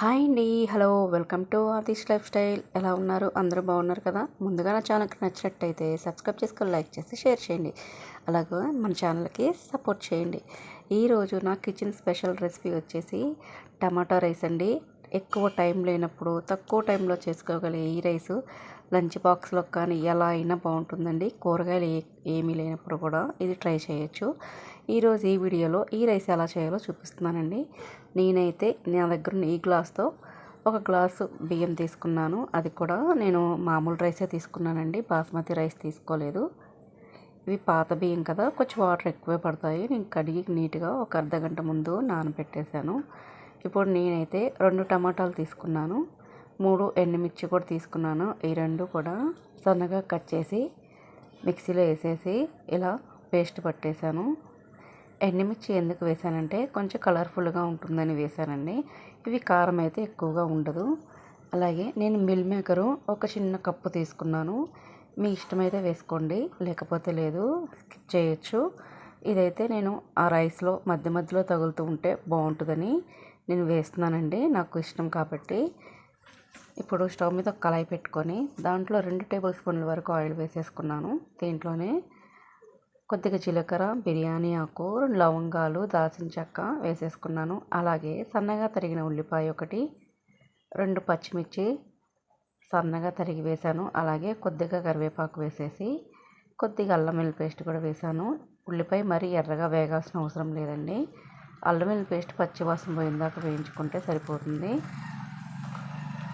Hi అండి. Hello welcome to Aadish lifestyle. ఎలా ఉన్నారు? అందరూ బాగున్నారు కదా? ముందుగా నా ఛానల్కి నచ్చినట్టయితే సబ్స్క్రైబ్ చేసుకొని లైక్ చేసి షేర్ చేయండి. అలాగే మన ఛానల్కి సపోర్ట్ చేయండి. ఈరోజు నా కిచెన్ స్పెషల్ రెసిపీ వచ్చేసి టమాటా రైస్ అండి. ఎక్కువ టైం లేనప్పుడు తక్కువ టైంలో చేసుకోగలిగే ఈ రైస్ లంచ్ బాక్స్లో కానీ ఎలా అయినా బాగుంటుందండి. కూరగాయలు ఏ ఏమీ లేనప్పుడు కూడా ఇది ట్రై చేయొచ్చు. ఈరోజు ఈ వీడియోలో ఈ రైస్ ఎలా చేయాలో చూపిస్తున్నానండి. నేనైతే నా దగ్గర ఈ గ్లాస్తో ఒక గ్లాసు బియ్యం తీసుకున్నాను. అది కూడా నేను మామూలు రైసే తీసుకున్నానండి. బాస్మతి రైస్ తీసుకోలేదు. ఇవి పాత బియ్యం కదా కొంచెం వాటర్ ఎక్కువే పడతాయి. నేను కడిగి నీట్గా ఒక అర్ధ గంట ముందు నానబెట్టేశాను. ఇప్పుడు నేనైతే రెండు టమాటాలు తీసుకున్నాను. మూడు ఎండుమిర్చి కూడా తీసుకున్నాను. ఈ రెండు కూడా సన్నగా కట్ చేసి మిక్సీలో వేసేసి ఇలా పేస్ట్ పట్టేశాను. ఎండుమిర్చి ఎందుకు వేసానంటే కొంచెం కలర్ఫుల్గా ఉంటుందని వేసానండి ఇవి కారం అయితే ఎక్కువగా ఉండదు. అలాగే నేను మిల్ మేకరు ఒక చిన్న కప్పు తీసుకున్నాను. మీ ఇష్టమైతే వేసుకోండి లేకపోతే లేదు స్కిప్ చేయొచ్చు. ఇదైతే నేను ఆ రైస్లో మధ్య మధ్యలో తగులుతూ ఉంటే బాగుంటుందని నేను వేస్తున్నానండి నాకు ఇష్టం కాబట్టి. ఇప్పుడు స్టవ్ మీద ఒక కళాయి పెట్టుకొని దాంట్లో రెండు టేబుల్ స్పూన్ల వరకు ఆయిల్ వేసేసుకున్నాను. దీంట్లోనే కొద్దిగా జీలకర్ర బిర్యానీ ఆకు రెండు లవంగాలు దాల్చిన చెక్క వేసేసుకున్నాను. అలాగే సన్నగా తరిగిన ఉల్లిపాయ ఒకటి రెండు పచ్చిమిర్చి సన్నగా తరిగి వేశాను. అలాగే కొద్దిగా కరివేపాకు వేసేసి కొద్దిగా అల్లం వెల్లుల్లి పేస్ట్ కూడా వేశాను. ఉల్లిపాయ మరీ ఎర్రగా వేగాల్సిన అవసరం లేదండి. అల్లం వెల్లుల్లి పేస్ట్ పచ్చివాసన పోయిందాక వేయించుకుంటే సరిపోతుంది.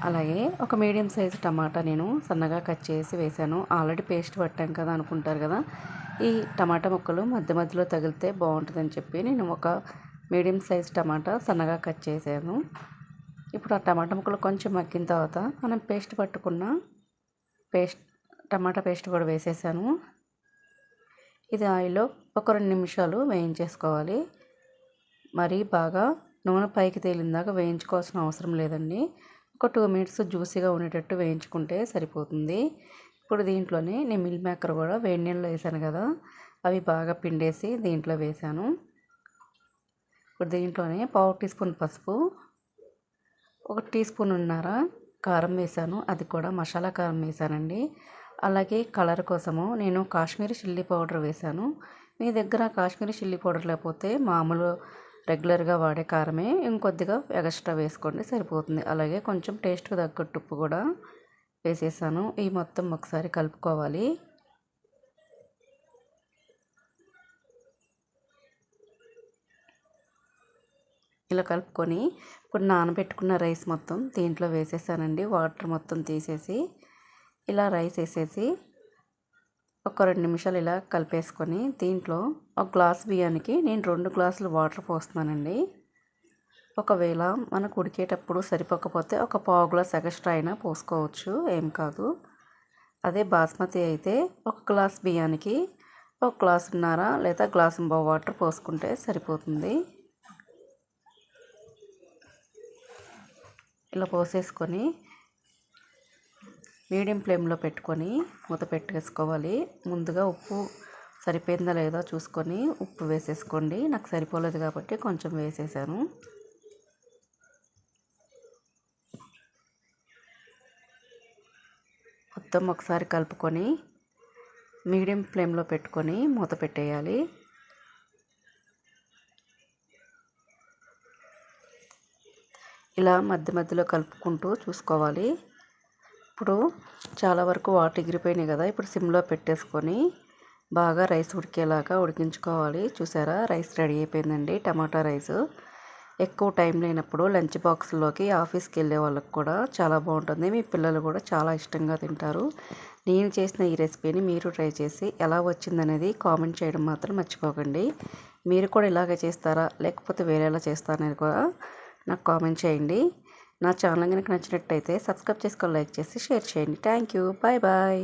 అలాగే ఒక మీడియం సైజు టమాటా నేను సన్నగా కట్ చేసి వేశాను. ఆల్రెడీ పేస్ట్ పట్టాం కదా అనుకుంటారు కదా. ఈ టమాటా ముక్కలు మధ్య మధ్యలో తగిలితే బాగుంటుందని చెప్పి నేను ఒక మీడియం సైజ్ టమాటా సన్నగా కట్ చేశాను. ఇప్పుడు ఆ టమాటా ముక్కలు కొంచెం మగ్గిన తర్వాత మనం పేస్ట్ పట్టుకున్న పేస్ట్ టమాటా పేస్ట్ కూడా వేసేసాను. ఇది ఆయిల్లో ఒక రెండు నిమిషాలు వేయించేసుకోవాలి. మరీ బాగా నూనె పైకి తేలిందాక వేయించుకోవాల్సిన అవసరం లేదండి. ఒక టూ మినిట్స్ జ్యూసీగా ఉండేటట్టు వేయించుకుంటే సరిపోతుంది. ఇప్పుడు దీంట్లోనే నేను మిల్ మేకర్ కూడా వేడి నీళ్ళు వేసాను కదా అవి బాగా పిండేసి దీంట్లో వేసాను. ఇప్పుడు దీంట్లోనే పావు టీ స్పూన్ పసుపు ఒక టీ స్పూన్ ఉన్నార కారం వేసాను. అది కూడా మసాలా కారం వేసానండి. అలాగే కలర్ కోసము నేను కాశ్మీరీ చిల్లీ పౌడర్ వేసాను. మీ దగ్గర కాశ్మీరీ చిల్లీ పౌడర్ లేకపోతే మామూలు రెగ్యులర్గా వాడే కారమే ఇంకొద్దిగా ఎగస్ట్రా వేసుకోండి సరిపోతుంది. అలాగే కొంచెం టేస్ట్కి తగ్గట్టు ఉప్పు కూడా వేసేసాను. ఈ మొత్తం ఒకసారి కలుపుకోవాలి. ఇలా కలుపుకొని ఇప్పుడు నానబెట్టుకున్న రైస్ మొత్తం దీంట్లో వేసేసానండి. వాటర్ మొత్తం తీసేసి ఇలా రైస్ వేసేసి ఒక రెండు నిమిషాలు ఇలా కలిపేసుకొని దీంట్లో ఒక గ్లాస్ బియ్యానికి నేను రెండు గ్లాసులు వాటర్ పోస్తున్నానండి. ఒకవేళ మనకు ఉడికేటప్పుడు సరిపోకపోతే ఒక పావు గ్లాస్ ఎక్స్ట్రా అయినా పోసుకోవచ్చు ఏం కాదు. అదే బాస్మతి అయితే ఒక గ్లాస్ బియ్యానికి ఒక గ్లాసున్నర లేదా గ్లాసు బావు వాటర్ పోసుకుంటే సరిపోతుంది. ఇలా పోసేసుకొని మీడియం ఫ్లేమ్లో పెట్టుకొని మూత పెట్టేసుకోవాలి. ముందుగా ఉప్పు సరిపోయిందా లేదా చూసుకొని ఉప్పు వేసేసుకోండి. నాకు సరిపోలేదు కాబట్టి కొంచెం వేసేసాను. మొత్తం ఒకసారి కలుపుకొని మీడియం ఫ్లేమ్లో పెట్టుకొని మూత పెట్టేయాలి. ఇలా మధ్య మధ్యలో కలుపుకుంటూ చూసుకోవాలి. ఇప్పుడు చాలా వరకు వాటర్ ఎగిరిపోయినాయి కదా. ఇప్పుడు సిమ్లో పెట్టేసుకొని బాగా రైస్ ఉడికేలాగా ఉడికించుకోవాలి. చూసారా? రైస్ రెడీ అయిపోయిందండి. Tomato rice. ఎక్కువ టైం లేనప్పుడు లంచ్ బాక్స్లోకి ఆఫీస్కి వెళ్ళే వాళ్ళకి కూడా చాలా బాగుంటుంది. మీ పిల్లలు కూడా చాలా ఇష్టంగా తింటారు. నేను చేసిన ఈ రెసిపీని మీరు ట్రై చేసి ఎలా వచ్చిందనేది కామెంట్ చేయడం మాత్రం మర్చిపోకండి. మీరు కూడా ఇలాగే చేస్తారా? లేకపోతే వేరేలా చేస్తారనేది కూడా నాకు కామెంట్ చేయండి. నా ఛానల్ కనుక నచ్చినట్టయితే సబ్స్క్రైబ్ చేసుకొని లైక్ చేసి షేర్ చేయండి. Thank you. Bye bye.